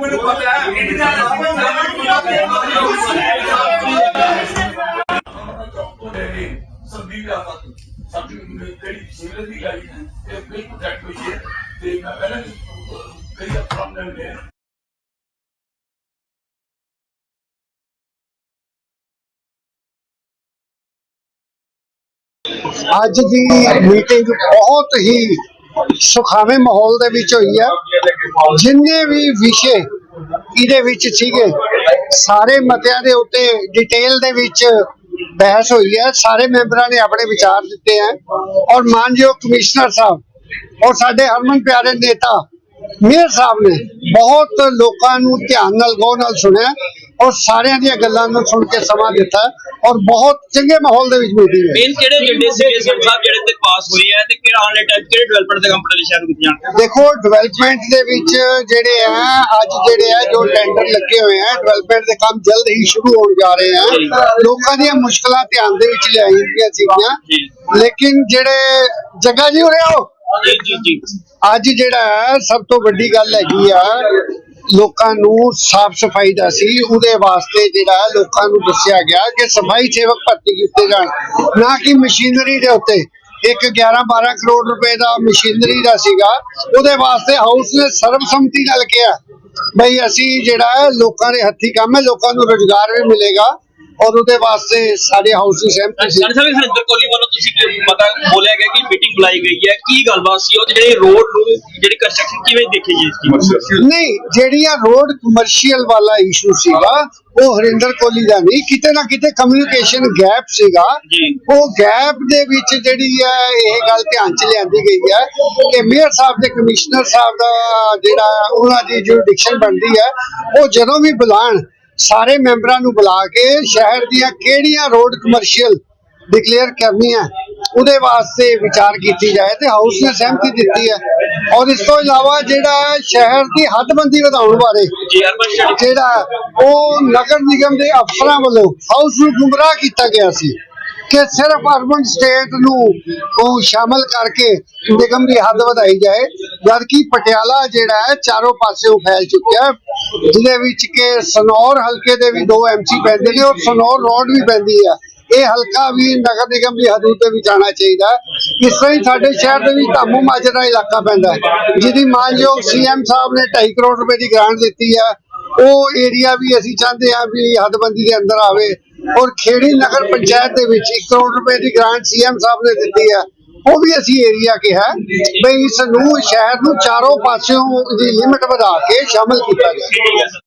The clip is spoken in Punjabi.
ਮੈਨੂੰ ਪਤਾ ਹੈ ਸੰਦੀਪ ਦਾ ਸਭ ਜਿਹੜੀ ਸਿਵਲ ਦੀ ਗਾੜੀ ਹੈ ਇਹ ਬਿਲਕੁਲ ਪ੍ਰੋਟੈਕਟ ਹੋਈ ਹੈ। ਤੇ ਮੈਂ ਪਹਿਲਾਂ ਵੀ ਕਈ ਪ੍ਰੋਬਲਮ ਨੇ। ਅੱਜ ਦੀ ਮੀਟਿੰਗ ਬਹੁਤ ਹੀ ਸੁਖਾਵੇਂ ਮਾਹੌਲ ਦੇ ਵਿੱਚ ਹੋਈ ਹੈ। ਜਿੰਨੇ ਵੀ ਵਿਸ਼ੇ ਇਹਦੇ ਵਿੱਚ ਸੀਗੇ, ਸਾਰੇ ਮਤਿਆਂ ਦੇ ਉੱਤੇ ਡਿਟੇਲ ਦੇ ਵਿੱਚ ਬਹਿਸ ਹੋਈ ਹੈ। ਸਾਰੇ ਮੈਂਬਰਾਂ ਨੇ ਆਪਣੇ ਵਿਚਾਰ ਦਿੱਤੇ ਹੈ। ਔਰ ਮਾਨਯੋਗ ਕਮਿਸ਼ਨਰ ਸਾਹਿਬ ਔਰ ਸਾਡੇ ਹਰਮਨ ਪਿਆਰੇ ਨੇਤਾ ਮੇਅਰ ਸਾਹਿਬ ਨੇ ਬਹੁਤ ਲੋਕਾਂ ਨੂੰ ਧਿਆਨ ਨਾਲ, ਗੌਰ ਨਾਲ ਸੁਣਿਆ। ਔਰ ਸਾਰਿਆਂ ਦੀਆਂ ਗੱਲਾਂ ਨੂੰ ਸੁਣ ਕੇ ਸਮਾਂ ਦਿੱਤਾ ਔਰ ਬਹੁਤ ਚੰਗੇ ਮਾਹੌਲ ਦੇ ਵਿੱਚ ਮੀਟਿੰਗ ਹੋਈ ਮੇਨ ਕਿਹੜੇ ਏਜੰਡੇ ਸੀਗੇ? ਸਰ ਸਾਹਿਬ ਜਿਹੜੇ ਤੇ ਪਾਸ ਹੋਏ ਆ ਤੇ ਕਿਹੜਾ ਵਾਲੇ ਟਾਈਮ ਕਿਹੜੇ ਡਿਵੈਲਪਮੈਂਟ ਦੇ ਪਟਿਆਲੇ ਸ਼ਹਿਰ ਵਿੱਚ ਜਾਣ? ਦੇਖੋ ਡਿਵੈਲਪਮੈਂਟ ਦੇ ਵਿੱਚ ਜਿਹੜੇ ਆ ਅੱਜ ਜਿਹੜੇ ਆ ਜੋ ਟੈਂਡਰ ਲੱਗੇ ਹੋਏ ਆ ਡਿਵੈਲਪਮੈਂਟ ਦੇ ਕੰਮ ਜਲਦ ਹੀ ਸ਼ੁਰੂ ਹੋਣ ਜਾ ਰਹੇ ਆ। ਲੋਕਾਂ ਦੀਆਂ ਮੁਸ਼ਕਲਾਂ ਧਿਆਨ ਦੇ ਵਿੱਚ ਲਿਆਈ ਦੀਆਂ ਸੀਗੀਆਂ। ਜੀ। ਲੇਕਿਨ ਜਿਹੜੇ ਜੱਗਾ ਜੀ ਜੀ ਜੀ ਜੀ। ਅੱਜ ਜਿਹੜਾ ਹੈ, ਸਭ ਤੋਂ ਵੱਡੀ ਗੱਲ ਹੈਗੀ ਆ ਲੋਕਾਂ ਨੂੰ ਸਾਫ਼ ਸਫ਼ਾਈ ਦਾ ਸੀ। ਉਹਦੇ ਵਾਸਤੇ ਜਿਹੜਾ ਲੋਕਾਂ ਨੂੰ ਦੱਸਿਆ ਗਿਆ ਕਿ ਸਫ਼ਾਈ ਸੇਵਕ ਭਰਤੀ ਕੀਤੇ ਜਾਣ। ਨਾ ਕਿ ਮਸ਼ੀਨਰੀ ਦੇ ਉੱਤੇ। ਇੱਕ 11 12 ਕਰੋੜ ਰੁਪਏ ਦਾ ਮਸ਼ੀਨਰੀ ਦਾ ਸੀਗਾ। ਉਹਦੇ ਵਾਸਤੇ ਹਾਊਸ ਨੇ ਸਰਬਸੰਮਤੀ ਨਾਲ ਕਿਹਾ, ਬਈ ਅਸੀਂ ਜਿਹੜਾ ਲੋਕਾਂ ਦੇ ਹੱਥੀ ਕੰਮ ਹੈ, ਲੋਕਾਂ ਨੂੰ ਰੋਜ਼ਗਾਰ ਵੀ ਮਿਲੇਗਾ। ਔਰ ਉਹਦੇ ਵਾਸਤੇ ਸਾਡੇ ਹਾਊਸ ਦੀ ਸਹਿਮਤੀ ਸੀ। ਤੁਸੀਂ ਕੀ ਪਤਾ ਬੋਲਿਆ ਗਿਆ ਕਿ ਮੀਟਿੰਗ ਬੁਲਾਈ ਗਈ ਹੈ? ਕੀ ਗੱਲਬਾਤ ਸੀ? ਉਹ ਜਿਹੜੇ ਰੋਡ ਨੂੰ ਜਿਹੜੀ ਕੰਸਟਰਕਸ਼ਨ ਕਿਵੇਂ ਦੇਖੀ ਜੀ ਇਸ ਦੀ ਨਹੀਂ ਜਿਹੜੀਆਂ ਰੋਡ ਕਮਰਸ਼ੀਅਲ ਵਾਲਾ ਇਸ਼ੂ ਸੀਗਾ ਉਹ ਹਰਿੰਦਰ ਕੋਹਲੀ ਦਾ ਨਹੀਂ। ਕਿਤੇ ਨਾ ਕਿਤੇ ਕਮਿਊਨੀਕੇਸ਼ਨ ਗੈਪ ਸੀਗਾ। ਉਹ ਗੈਪ ਦੇ ਵਿੱਚ ਜਿਹੜੀ ਹੈ ਇਹ ਗੱਲ ਧਿਆਨ ਚ ਲਿਆਂਦੀ ਗਈ ਹੈ ਕਿ ਮੇਅਰ ਸਾਹਿਬ ਦੇ ਕਮਿਸ਼ਨਰ ਸਾਹਿਬ ਦਾ ਜਿਹੜਾ ਉਹਨਾਂ ਦੀ ਜੁਰਿਡਿਕਸ਼ਨ ਬਣਦੀ ਹੈ ਉਹ ਜਦੋਂ ਵੀ ਬੁਲਾਣ ਸਾਰੇ ਮੈਂਬਰਾਂ ਨੂੰ ਬੁਲਾ ਕੇ ਸ਼ਹਿਰ ਦੀਆਂ ਕਿਹੜੀਆਂ ਰੋਡ ਕਮਰਸ਼ੀਅਲ ਡਿਕਲੇਅਰ ਕਰਨੀ ਹੈ, ਉਹਦੇ ਵਾਸਤੇ ਵਿਚਾਰ ਕੀਤੀ ਜਾਏ ਤੇ ਹਾਊਸ ਨੇ ਸਹਿਮਤੀ ਦਿੱਤੀ ਹੈ। ਔਰ ਇਸ ਤੋਂ ਇਲਾਵਾ ਜਿਹੜਾ ਸ਼ਹਿਰ ਦੀ ਹੱਦਬੰਦੀ ਵਧਾਉਣ ਬਾਰੇ ਜਿਹੜਾ ਉਹ ਨਗਰ ਨਿਗਮ ਦੇ ਅਫਸਰਾਂ ਵੱਲੋਂ ਹਾਊਸ ਨੂੰ ਗੁੰਮਰਾਹ ਕੀਤਾ ਗਿਆ ਸੀ ਕਿ ਸਿਰਫ ਅਰਬਨ ਸਟੇਟ ਨੂੰ ਉਹ ਸ਼ਾਮਲ ਕਰਕੇ ਨਿਗਮ ਦੀ ਹੱਦ ਵਧਾਈ ਜਾਏ, ਜਦਕਿ ਪਟਿਆਲਾ ਜਿਹੜਾ ਹੈ ਚਾਰੋਂ ਪਾਸੇ ਉਹ ਫੈਲ ਚੁੱਕਿਆ ਜਿਹਦੇ ਵਿੱਚ ਕਿ ਸਨੌਰ ਹਲਕੇ ਦੇ ਵੀ ਦੋ ਐਮਸੀ ਪੈਂਦੇ ਨੇ ਔਰ ਸਨੌਰ ਰੋਡ ਵੀ ਪੈਂਦੀ ਹੈ। ਇਹ ਹਲਕਾ ਵੀ ਨਗਰ ਨਿਗਮ ਦੀ ਹਦੂਦ ਦੇ ਵਿੱਚ ਆਉਣਾ ਚਾਹੀਦਾ ਇਸ ਤਰ੍ਹਾਂ ਹੀ ਸਾਡੇ ਸ਼ਹਿਰ ਦੇ ਵਿੱਚ ਧਾਮੂ ਮਾਜਰਾ ਇਲਾਕਾ ਪੈਂਦਾ ਹੈ, ਜਿਹਦੀ ਮਾਨਯੋਗ ਸੀਐਮ ਸਾਹਿਬ ਨੇ 2.5 ਕਰੋੜ ਰੁਪਏ ਦੀ ਗ੍ਰਾਂਟ ਦਿੱਤੀ ਹੈ। ਉਹ ਏਰੀਆ ਵੀ ਅਸੀਂ ਚਾਹੁੰਦੇ ਹਾਂ ਵੀ ਹੱਦਬੰਦੀ ਦੇ ਅੰਦਰ ਆਵੇ ਔਰ ਖੇੜੀ ਨਗਰ ਪੰਚਾਇਤ ਦੇ ਵਿੱਚ 1 ਕਰੋੜ ਰੁਪਏ ਦੀ ਗ੍ਰਾਂਟ ਸੀਐਮ ਸਾਹਿਬ ਨੇ ਦਿੱਤੀ ਹੈ। ਉਹ ਵੀ ਅਸੀਂ ਏਰੀਆ ਕਿਹਾ ਬਈ ਇਸ ਨੂੰ ਸ਼ਹਿਰ ਨੂੰ ਚਾਰੋਂ ਪਾਸਿਓਂ ਦੀ ਲਿਮਟ ਵਧਾ ਕੇ ਸ਼ਾਮਲ ਕੀਤਾ ਜਾਏ